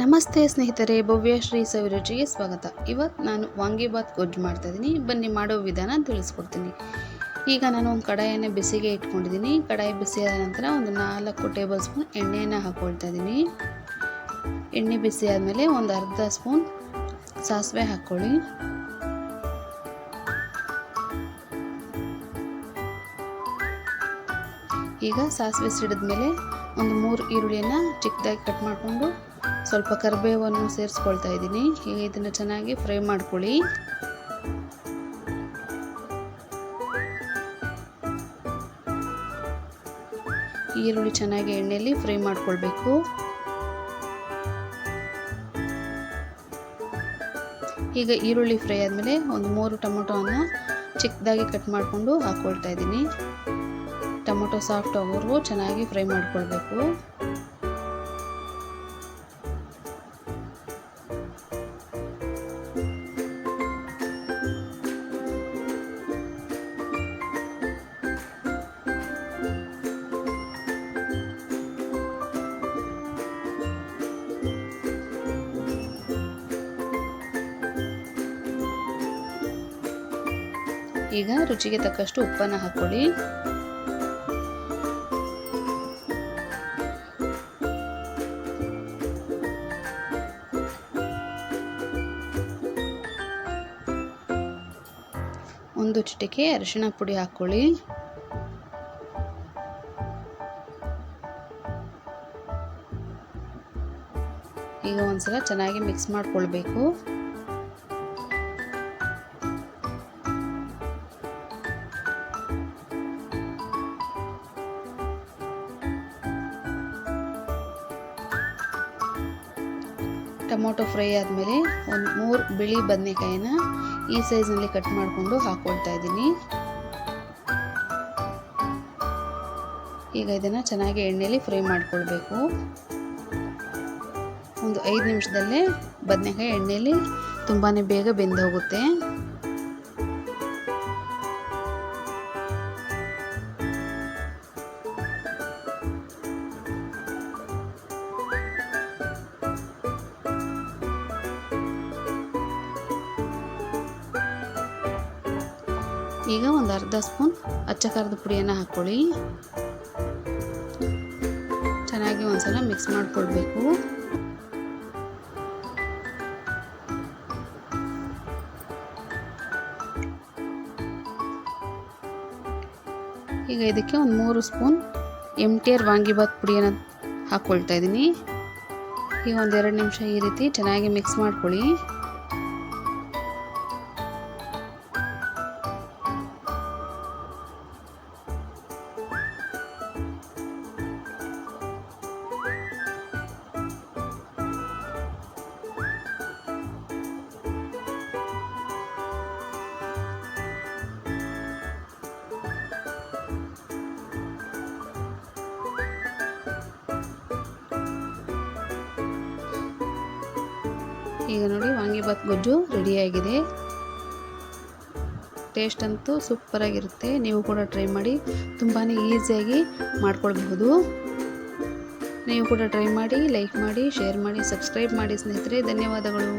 ನಮಸ್ತೆ ಸ್ನೇಹಿತರೆ, ಭವ್ಯ ಶ್ರೀ ಸವಿರುಚಿಗೆ ಸ್ವಾಗತ. ಇವತ್ತು ನಾನು ವಾಂಗಿಬಾತ್ ಗೊಜ್ಜು ಮಾಡ್ತಾಯಿದ್ದೀನಿ ಬನ್ನಿ ಮಾಡೋ ವಿಧಾನ ತಿಳಿಸ್ಕೊಡ್ತೀನಿ. ಈಗ ನಾನು ಒಂದು ಕಡಾಯನ್ನು ಬಿಸಿಗೆ ಇಟ್ಕೊಂಡಿದ್ದೀನಿ ಕಡಾಯಿ ಬಿಸಿಯಾದ ನಂತರ ಒಂದು ನಾಲ್ಕು ಟೇಬಲ್ ಸ್ಪೂನ್ ಎಣ್ಣೆಯನ್ನು ಹಾಕ್ಕೊಳ್ತಾ ಇದ್ದೀನಿ ಎಣ್ಣೆ ಬಿಸಿ ಆದಮೇಲೆ ಒಂದು ಅರ್ಧ ಸ್ಪೂನ್ ಸಾಸಿವೆ ಹಾಕ್ಕೊಳ್ಳಿ. ಈಗ ಸಾಸಿವೆ ಸಿಡಿದ್ಮೇಲೆ ಒಂದು ಮೂರು ಈರುಳ್ಳಿಯನ್ನು ಚಿಕ್ಕದಾಗಿ ಕಟ್ ಮಾಡಿಕೊಂಡು ಸ್ವಲ್ಪ ಕರಿಬೇವನ್ನು ಸೇರಿಸ್ಕೊಳ್ತಾ ಇದ್ದೀನಿ. ಈಗ ಇದನ್ನು ಚೆನ್ನಾಗಿ ಫ್ರೈ ಮಾಡ್ಕೊಳ್ಳಿ. ಈರುಳ್ಳಿ ಚೆನ್ನಾಗಿ ಎಣ್ಣೆಯಲ್ಲಿ ಫ್ರೈ ಮಾಡ್ಕೊಳ್ಬೇಕು. ಈಗ ಈರುಳ್ಳಿ ಫ್ರೈ ಆದಮೇಲೆ ಒಂದು ಮೂರು ಟೊಮೊಟೊವನ್ನು ಚಿಕ್ಕದಾಗಿ ಕಟ್ ಮಾಡಿಕೊಂಡು ಹಾಕ್ಕೊಳ್ತಾ ಇದ್ದೀನಿ. ಟೊಮೊಟೊ ಸಾಫ್ಟ್ ಆಗೋವರೆಗೂ ಚೆನ್ನಾಗಿ ಫ್ರೈ ಮಾಡ್ಕೊಳ್ಬೇಕು. ಈಗ ರುಚಿಗೆ ತಕ್ಕಷ್ಟು ಉಪ್ಪನ್ನು ಹಾಕ್ಕೊಳ್ಳಿ ಒಂದು ಚಿಟಿಕೆ ಅರಿಶಿಣ ಪುಡಿ ಹಾಕ್ಕೊಳ್ಳಿ ಈಗ ಒಂದ್ಸಲ ಚೆನ್ನಾಗಿ ಮಿಕ್ಸ್ ಮಾಡ್ಕೊಳ್ಬೇಕು. ಟೊಮೊಟೊ ಫ್ರೈ ಆದಮೇಲೆ ಒಂದು ಮೂರು ಬಿಳಿ ಬದನೆಕಾಯಿನ ಈ ಸೈಜ್ನಲ್ಲಿ ಕಟ್ ಮಾಡಿಕೊಂಡು ಹಾಕ್ಕೊಳ್ತಾ ಇದ್ದೀನಿ. ಈಗ ಇದನ್ನು ಚೆನ್ನಾಗಿ ಎಣ್ಣೆಯಲ್ಲಿ ಫ್ರೈ ಮಾಡಿಕೊಳ್ಬೇಕು. ಒಂದು ಐದು ನಿಮಿಷದಲ್ಲೇ ಬದನೆಕಾಯಿ ಎಣ್ಣೆಯಲ್ಲಿ ತುಂಬಾ ಬೇಗ ಬೆಂದು ಈಗ ಒಂದು ಅರ್ಧ ಸ್ಪೂನ್ ಅಚ್ಚ ಖಾರದ ಪುಡಿಯನ್ನು ಹಾಕ್ಕೊಳ್ಳಿ ಚೆನ್ನಾಗಿ ಒಂದ್ಸಲ ಮಿಕ್ಸ್ ಮಾಡಿಕೊಳ್ಬೇಕು. ಈಗ ಇದಕ್ಕೆ ಒಂದು ಮೂರು spoon M T R vangibath ಪುಡಿಯನ್ನು ಹಾಕ್ಕೊಳ್ತಾ ಇದ್ದೀನಿ ಈಗ ಒಂದೆರಡು ನಿಮಿಷ ಈ ರೀತಿ ಚೆನ್ನಾಗಿ ಮಿಕ್ಸ್ ಮಾಡ್ಕೊಳ್ಳಿ. ಈಗ ನೋಡಿ ವಾಂಗಿಬಾತ್ ಗೊಜ್ಜು ರೆಡಿಯಾಗಿದೆ ಟೇಸ್ಟ್ ಅಂತೂ ಸೂಪರಾಗಿರುತ್ತೆ ನೀವು ಕೂಡ ಟ್ರೈ ಮಾಡಿ ತುಂಬಾ ಈಸಿಯಾಗಿ ಮಾಡ್ಕೊಳ್ಬಹುದು. ನೀವು ಕೂಡ ಟ್ರೈ ಮಾಡಿ ಲೈಕ್ ಮಾಡಿ ಶೇರ್ ಮಾಡಿ ಸಬ್ಸ್ಕ್ರೈಬ್ ಮಾಡಿ ಸ್ನೇಹಿತರೆ. ಧನ್ಯವಾದಗಳು.